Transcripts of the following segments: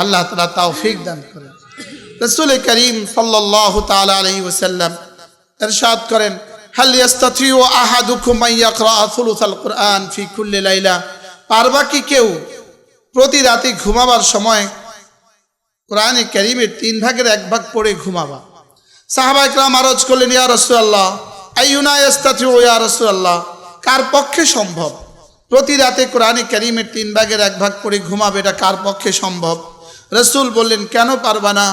আল্লাহ তালা তৌফিক দান করেন। রসুল করিম সাল্লাহ তালা আলহি ওসাল্লাম এরশাদ করেন, হাল ইয়াস্তাতিউ আহাদুকুম আন ইয়াকরা থুলুথাল কুরআন ফি কুল্লি লাইলা? পারবা কি কেউ প্রতি রাতে ঘুমাবার সময় কোরআনে করিমের তিন ভাগের এক ভাগ পড়ে ঘুমাবা। সাহাবা ইকরাম আরজ করলেন, ইয়া রাসূলুল্লাহ, আইয়ুনা ইয়াস্তাতিউ ইয়া রাসূলুল্লাহ? কার পক্ষে সম্ভব? প্রতি রাতে কোরআনে করিমের তিন ভাগের এক ভাগ পড়ে ঘুমাবে, এটা কার পক্ষে সম্ভব? রসুল বললেন, কেন পারবা না?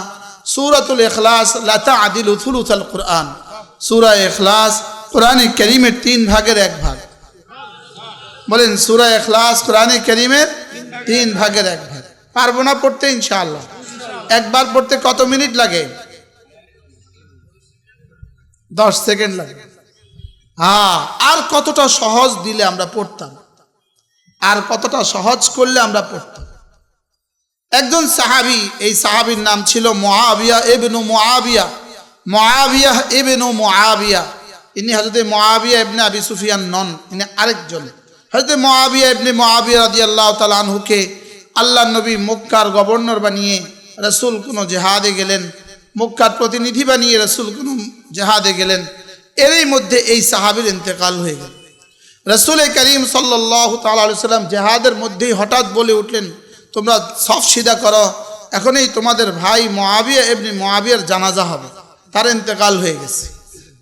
সূরাতুল ইখলাস লাতা আদিল উথুলুথাল কোরআন। সূরা ইখলাস কোরআনে করিমের তিন ভাগের এক ভাগ। বলেন, সূরা এখলাস কোরআনে করিমের তিন ভাগের এক ভাগ। পারব না পড়তে, ইনশাআল্লাহ। একবার পড়তে কত মিনিট লাগে? দশ সেকেন্ড লাগে। হ্যাঁ আর কতটা সহজ দিলে আমরা পড়তাম? আর কতটা সহজ করলে আমরা পড়তাম? একজন সাহাবি, এই সাহাবির নাম ছিল মহাবিয়া এবেনু মহাবিয়া মহাবিয়া এবেনু মহাবিয়া ইনি হজরতে মহাবিয়া ইবনে আবি সুফিয়ান নন, ইনি আরেকজন। হজরতে মহাবিয়া ইবনে মহাবিয়া রাজি আল্লাহ তালানহুকে আল্লাহ নবী মক্কার গভর্নর বানিয়ে রসুল কোনো জেহাদে গেলেন, মক্কার প্রতিনিধি বানিয়ে রসুল কোনো জেহাদে গেলেন। এরই মধ্যে এই সাহাবির ইন্তেকাল হয়ে গেল। রসুল করিম সাল্লাহ তাল্লাম জেহাদের মধ্যেই হঠাৎ বলে উঠলেন তোমরা সব সিদা করো, এখনই তোমাদের ভাই মহাবিয়া এমনি মহাবিয়ার জানাজা হবে। তার ইন্তেকাল হয়ে গেছে।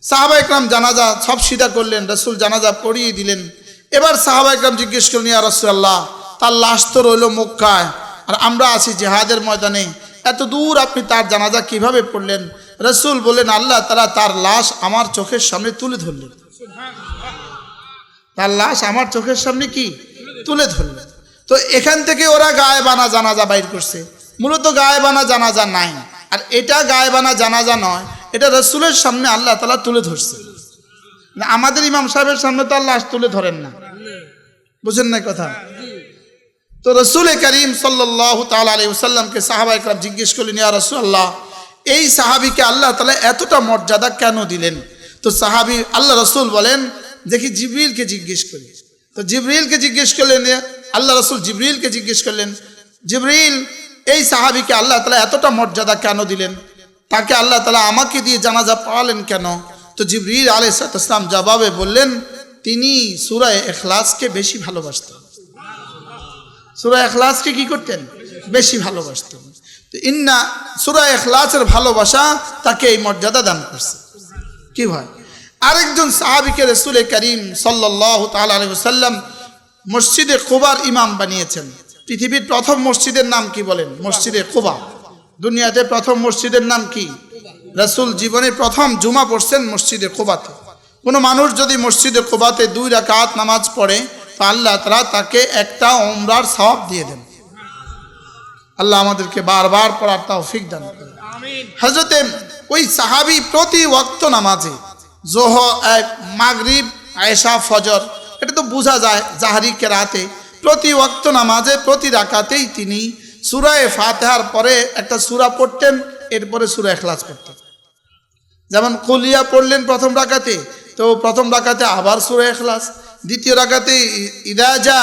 সাহাবা ইকরাম জানাজা সব সিদা করলেন, রসুল জানাজা পড়িয়ে দিলেন। এবার সাহাবা ইকরাম জিজ্ঞেস করলেন, ইয়া রসুল্লাহ তার লাশ তো রইল মক্কায়, আর আমরা আছি জেহাদের ময়দানে। এত দূর আপনি তার জানাজা কীভাবে পড়লেন? রসুল বললেন, আল্লাহ তারা তার লাশ আমার চোখের সামনে তুলে ধরলেন। তার লাশ আমার চোখের সামনে কি? তুলে ধরলেন। তো এখান থেকে ওরা গায়ে বানা জানাজা বাইর করছে। মূলত গায়ে বানা জানাজা নাই। আর এটা গায়ে বানা জানাজা নয় এটা রসুলের সামনে আল্লাহ তালা তুলে ধরছে। না, আমাদের ইমাম সাহেবের সামনে তো আল্লাহ তুলে ধরেন না। বুঝেন না কথা? তো রসুল করিম সাল্লাহ তাল আলী সাল্লামকে সাহাবা একরাম জিজ্ঞেস করলেন ইয়া রসুল্লাহ এই সাহাবিকে আল্লাহ তালা এতটা মর্যাদা কেন দিলেন? তো সাহাবি আল্লাহ রসুল বলেন দেখি জিবরিলকে জিজ্ঞেস করি। তো জিবরিলকে জিজ্ঞেস করলেন আল্লাহ রসুল জিবরিলকে জিজ্ঞেস করলেন, জিবরিল, এই সাহাবিকে আল্লাহ তালা এতটা মর্যাদা কেন দিলেন? তাকে আল্লাহ তালা আমাকে দিয়ে জানাজা পড়ালেন কেন? তো জিবরিল আলাইসালাম জবাবে বললেন, তিনি সুরায় এখলাসকে বেশি ভালোবাসতেন। সুরা এখলাসকে কি করতেন? বেশি ভালোবাসতেন। তো ইন্না সুরা এখলাসের ভালোবাসা তাকে এই মর্যাদা দান করছে। কি হয়? আরেকজন সাহাবিকে রসুল করিম সাল্লাহ তাল্লাম মসজিদে কুবার ইমাম বানিয়েছেন। পৃথিবীর প্রথম মসজিদের নাম কি বলেন? মসজিদে কুবা। দুনিয়াতে প্রথম মসজিদের নাম কি? রসুল জীবনে প্রথম জুমা পড়ছেন মসজিদে কুবাতে। কোনো মানুষ যদি মসজিদে কুবাতে দুই রাকাত নামাজ পড়ে তো আল্লাহ তারা তাকে একটা ওমরার সওয়াব দিয়ে দেন। আল্লাহ আমাদেরকে বারবার পড়ার তৌফিক দান করেন। হজরতে ওই সাহাবি প্রতি ওয়াক্ত নামাজে জোহ এক মাগরিব আয়েশা ফজর এটা তো বোঝা যায় জাহারি কেরাতে। প্রতি ওয়াক্ত নামাজে, প্রতি রাকাতেই তিনি সুরায় ফাতেহার পরে একটা সুরা পড়তেন, এরপরে সুরা এখলাস পড়তেন। যেমন কলিয়া পড়লেন প্রথম রাকাতে, তো প্রথম রাকাতে আবার সুরা এখলাস দ্বিতীয় রাকাতে ইরাজা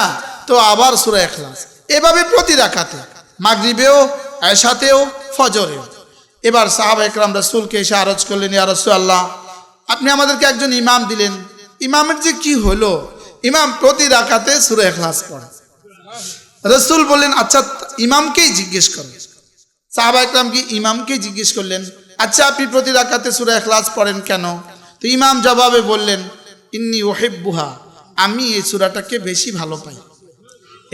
তো আবার সুরা এখলাস এভাবে প্রতি রাখাতে মাগরিবেও, আয়সাতেও, ফজরেও। এবার সাহাব একরাম রসুলকে এসে আরজ করলেন, ইয়া রসুল আল্লাহ আপনি আমাদেরকে একজন ইমাম দিলেন। ইমামের যে কি হলো? ইমাম প্রতি রাখাতে সুরা এখলাস পড়ে। রসুল বললেন আচ্ছা ইমামকেই জিজ্ঞেস করেন সাহাবা একরাম কি ইমামকেই জিজ্ঞেস করলেন আচ্ছা আপনি প্রতি রাখাতে সুরা এখলাস পড়েন কেন? তো ইমাম জবাবে বললেন, ইন্নি ওহেব্বুহা আমি এই সুরাটাকে বেশি ভালো পাই।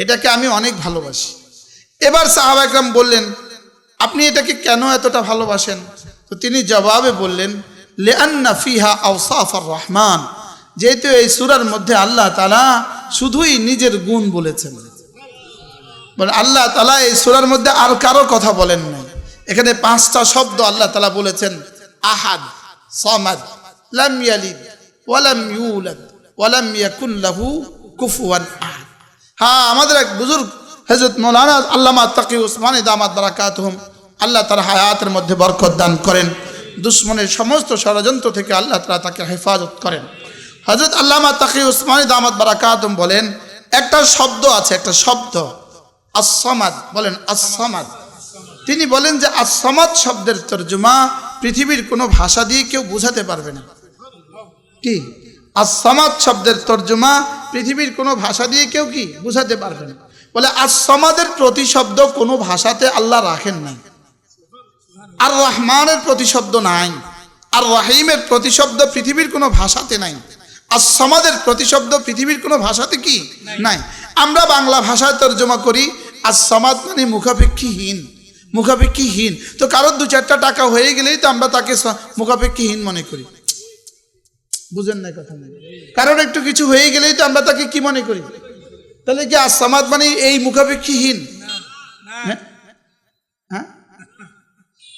এটাকে আমি অনেক ভালোবাসি। এবার সাহাবা একরাম বললেন, আপনি এটাকে কেন এতটা ভালোবাসেন? তো তিনি জবাবে বললেন লেআন্না ফিহা আউসাফার রহমান। যেহেতু এই সুরার মধ্যে আল্লাহ তালা শুধুই নিজের গুণ বলেছেন। বলে আল্লাহ তালা এই সুরার মধ্যে আর কারও কথা বলেন নাই। এখানে পাঁচটা শব্দ আল্লাহ তালা বলেছেন। আহাদ, সমাদ হ্যাঁ আমাদের এক তাকি আল্লাহ তার হায়াতের মধ্যে বরকত দান করেন। সমস্ত ষড়যন্ত্র থেকে আল্লাহ তাকে হেফাজত করেন। হজরত আল্লামা তাকি উসমানী দামাত বারাকাতহুম বলেন, একটা শব্দ আছে, একটা শব্দ। আসমাদ বলেন আসমাদ তিনি বলেন যে আসমাদ শব্দের তর্জমা পৃথিবীর কোনো ভাষা দিয়ে কেউ বোঝাতে পারবে না। কি? আসমাদ শব্দের তর্জমা পৃথিবীর কোনো ভাষা দিয়ে কেউ কি বোঝাতে পারবে না? বলে আসমাদের প্রতিশব্দ কোনো ভাষাতে আল্লাহ রাখেন নাই। আর রহমানের প্রতিশব্দ নাই। আর রাহিমের প্রতিশব্দ পৃথিবীর কোনো ভাষাতে নাই। আর সমাদের প্রতিশব্দ পৃথিবীর কোনো ভাষাতে কি? নাই। আমরা বাংলা ভাষায় তর্জমা করি, আর সমাদ মানে মুখাপেক্ষীহীন মুখাপেক্ষীহীন। তো কারোর দু চারটা টাকা হয়ে গেলেই তো আমরা তাকে মুখাপেক্ষীহীন মনে করি। বুঝেন না কথা কারোর একটু কিছু হয়ে গেলেই তো আমরা তাকে কি মনে করি? তাহলে কি আর সমাদ মানে এই মুখাপেক্ষীহীন? হ্যাঁ? হ্যাঁ?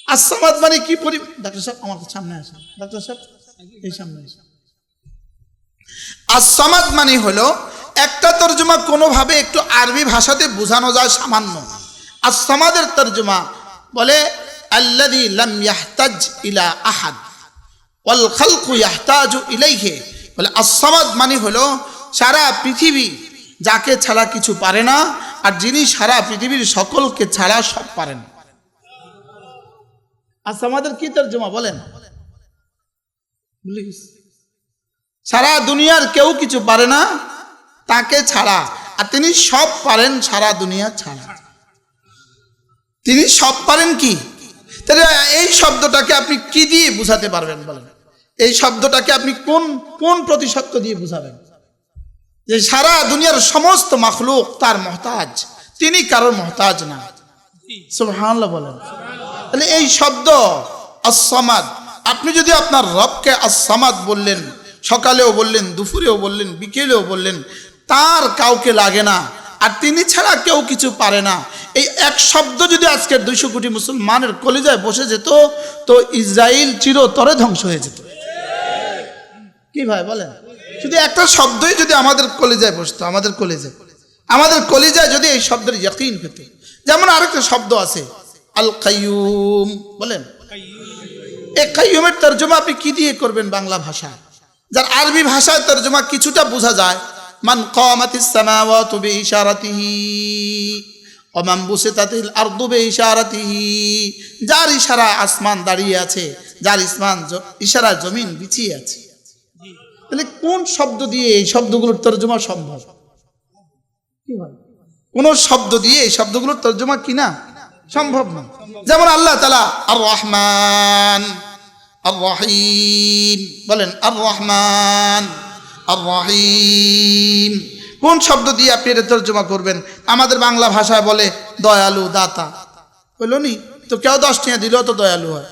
আসামাদ মানে কি পরি ডাক্তার সাহেব, আমার সামনে আসেন। ডাক্তার সাহেব, এই সামনে আসেন। আসামাদ মানে হলো, একটা তর্জমা কোনোভাবে একটু আরবি ভাষাতে বোঝানো যায় সামান্য। আসামাদের তর্জমা বলে আল্লাদি লাম ইয়াহতাজ ইলা মানে হলো, সারা পৃথিবী যাকে ছাড়া কিছু পারে না, আর যিনি সারা পৃথিবীর সকলকে ছাড়া সব পারেন। আচ্ছা আমাদের কি তর্জমা বলেন। প্লিজ। সারা দুনিয়ার কেউ কিছু পারে না, তাকে ছাড়া। আর তিনি সব পারেন সারা দুনিয়া ছাড়া। তিনি সব পারেন কি? তাহলে এই শব্দটাকে আপনি কি দিয়ে বুঝাতে পারবেন বলেন? এই শব্দটাকে আপনি কোন কোন প্রতিশব্দ দিয়ে বুঝাবেন? যে সারা দুনিয়ার সমস্ত মখলুক তার মহতাজ। তিনি কারোর মহতাজ না। সুবহানাল্লাহ বলেন। তাহলে এই শব্দ আসামাদ আপনি যদি আপনার রবকে আসামাদ বললেন সকালেও বললেন, দুপুরেও বললেন, বিকেলেও বললেন, তার কাউকে লাগে না। আর তিনি ছাড়া কেউ কিছু পারে না। এই এক শব্দ যদি আজকের দুইশো কোটি মুসলমানের কলিজায় বসে যেত, তো ইসরায়েল চিরতরে ধ্বংস হয়ে যেত। কি ভাই, বলেন? শুধু একটা শব্দই যদি আমাদের কলিজায় বসতো, আমাদের কলিজায় আমাদের কলিজায় যদি এই শব্দের ইয়াকিন পেত। যেমন আরেকটা শব্দ আছে, আল কাইয়ুম, বলেন? এই কাইয়ুমের তর্জমা আপনি কি দিয়ে করবেন বাংলা ভাষায়? যার আরবি ভাষায় তর্জমা কিছুটা বোঝা যায়। মান কামাতিস সামাওয়াতু বিইশারাতিহি ওয়া মান বুসিতাতিল আরদু বিইশারাতিহি, যার ইশারা আসমান দাঁড়িয়ে আছে, যার ইসমান ইশারা জমিন বিছিয়ে আছে। তাহলে কোন শব্দ দিয়ে এই শব্দগুলোর তর্জমা সম্ভব? কোন শব্দ দিয়ে এই শব্দগুলোর তর্জমা কিনা? সম্ভব না। যেমন আল্লাহ তালা আর রহমান আর বলেন আর রহমান আর কোন শব্দ দিয়ে আপনি এটা তর্জমা করবেন? আমাদের বাংলা ভাষায় বলে দয়ালু দাতা। বলল নি? তো কেউ দশ টাকা দিলেও তো দয়ালু হয়।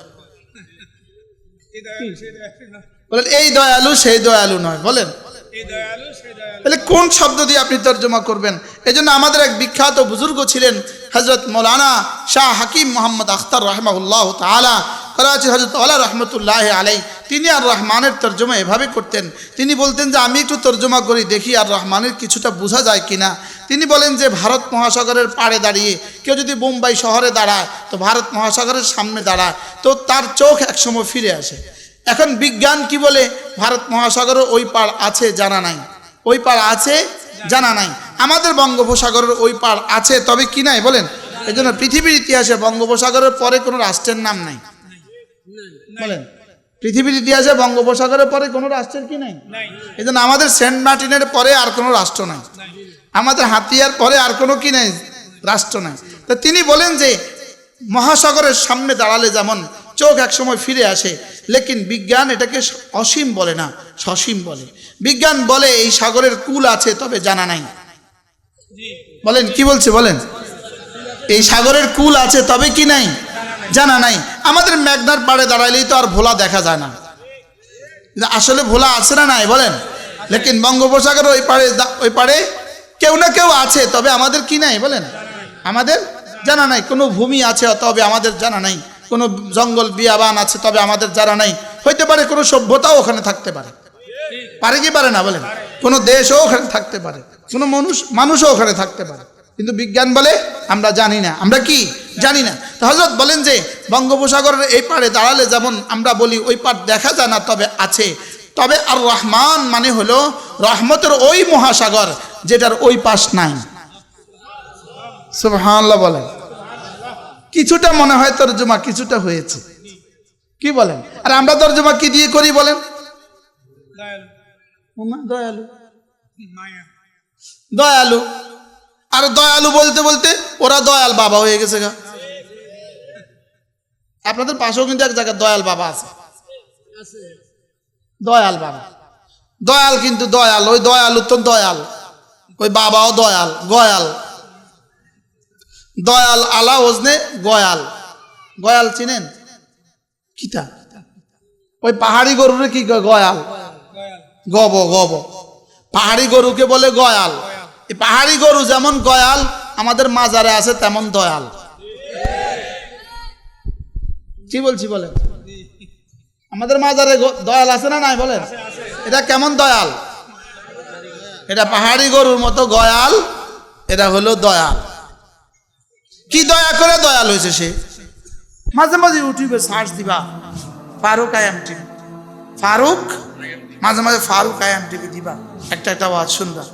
বলেন, এই দয়ালু সেই দয়ালু নয়। বলেন। তাহলে কোন শব্দ দিয়ে আপনি তর্জমা করবেন? এই জন্য আমাদের এক বিখ্যাত বুজুর্গ ছিলেন হজরত মৌলানা শাহ হাকিম মোহাম্মদ আখতার রহমাউল্লাহ তালা করাচি হজরত আল্লাহ রহমতুল্লাহ আলাই তিনি আর রহমানের তর্জমা এভাবে করতেন। তিনি বলতেন যে, আমি একটু তর্জমা করি, দেখি আর রহমানের কিছুটা বোঝা যায় কিনা। তিনি বলেন যে, ভারত মহাসাগরের পাড়ে দাঁড়িয়ে কেউ যদি বোম্বাই শহরে দাঁড়ায়, তো ভারত মহাসাগরের সামনে দাঁড়ায়, তো তার চোখ একসময় ফিরে আসে। এখন বিজ্ঞান কি বলে? ভারত মহাসাগরের ওই পাড় আছে, জানা নাই। ওই পাড় আছে, জানা নাই। আমাদের বঙ্গোপসাগরের ওই পাড় আছে, তবে কি নাই বলেন? এই জন্য পৃথিবীর ইতিহাসে বঙ্গোপসাগরের পরে কোনো রাষ্ট্রের নাম নাই। বলেন পৃথিবীর ইতিহাসে বঙ্গোপসাগরের পরে কোনো রাষ্ট্রের কি নাই? এই জন্য আমাদের সেন্ট মার্টিনের পরে আর কোনো রাষ্ট্র নাই। আমাদের হাতিয়ার পরে আর কোনো কি নাই? রাষ্ট্র নাই। তা তিনি বলেন যে মহাসাগরের সামনে দাঁড়ালে যেমন চোখ একসময় ফিরে আসে লেকিন বিজ্ঞান এটাকে অসীম বলে না সসীম বলে। বিজ্ঞান বলে এই সাগরের কুল আছে তবে জানা নাই। বলেন কি বলছে বলেন? এই সাগরের কুল আছে তবে কি নাই? জানা নাই। আমাদের মেঘনার পাড়ে দাঁড়াইলেই তো আর ভোলা দেখা যায় না। আসলে ভোলা আছে না নাই, বলেন। লেকিন বঙ্গোপসাগর ওই পাড়ে ওই পাড়ে কেউ না কেউ আছে, তবে আমাদের কি নাই, বলেন? আমাদের জানা নাই, কোনো ভূমি আছে, তবে আমাদের জানা নাই। কোনো জঙ্গল বিয়াবান আছে, তবে আমাদের জানা নাই। হইতে পারে কোনো সভ্যতাও ওখানে থাকতে পারে। পারে কি পারে না, বলেন? কোনো দেশও ওখানে থাকতে পারে। কোনো মানুষ, মানুষও ওখানে থাকতে পারে। কিন্তু বিজ্ঞান বলে আমরা জানি না। আমরা কি? জানি না। তো হজরত বলেন যে, বঙ্গোপসাগরের এই পাড়ে দাঁড়ালে যেমন আমরা বলি ওই পাড় দেখা যায় না, তবে আছে। তবে আর রহমান মানে হলো রহমতের ওই মহাসাগর যেটার ওই পাশ নাই। সুবহানাল্লাহ বলেন। কিছুটা মনে হয় তর্জমা কিছুটা হয়েছে। কি বলেন? আর আমরা তর্জমা কি দিয়ে করি বলেন? দয়ালু। আর দয়ালু বলতে বলতে? ওরা দয়াল বাবা হয়ে গেছে গা। আপনাদের পাশেও কিন্তু এক জায়গায় দয়াল বাবা আছে। দয়াল বাবা। দয়াল কিন্তু দয়াল, ওই দয়ালু তো দয়াল। ওই বাবাও দয়াল, গয়াল। দয়াল আলা ওজনে গয়াল। গয়াল চিনেন? কিতা? ওই পাহাড়ি গরুরে কি গয়াল। গব গব। পাহাড়ি গরুকে বলে গয়াল। পাহাড়ি গরু যেমন গয়াল আমাদের মাজারে আছে তেমন দয়াল। কি বলছি বলেন? আমাদের মাজারে দয়াল আছে না নাই বলেন? এটা কেমন দয়াল? এটা পাহাড়ি গরুর মতো গয়াল, এটা হলো দয়াল। কি দয়া করে দয়াল হয়েছে সে? মাঝে মাঝে ইউটিউবে সার্চ দিবা, ফারুক আয়াম টিভি ফারুক? মাঝে মাঝে ফারুক আয়াম টিভি দিবা। একটা একটা আওয়াজ সুন্দর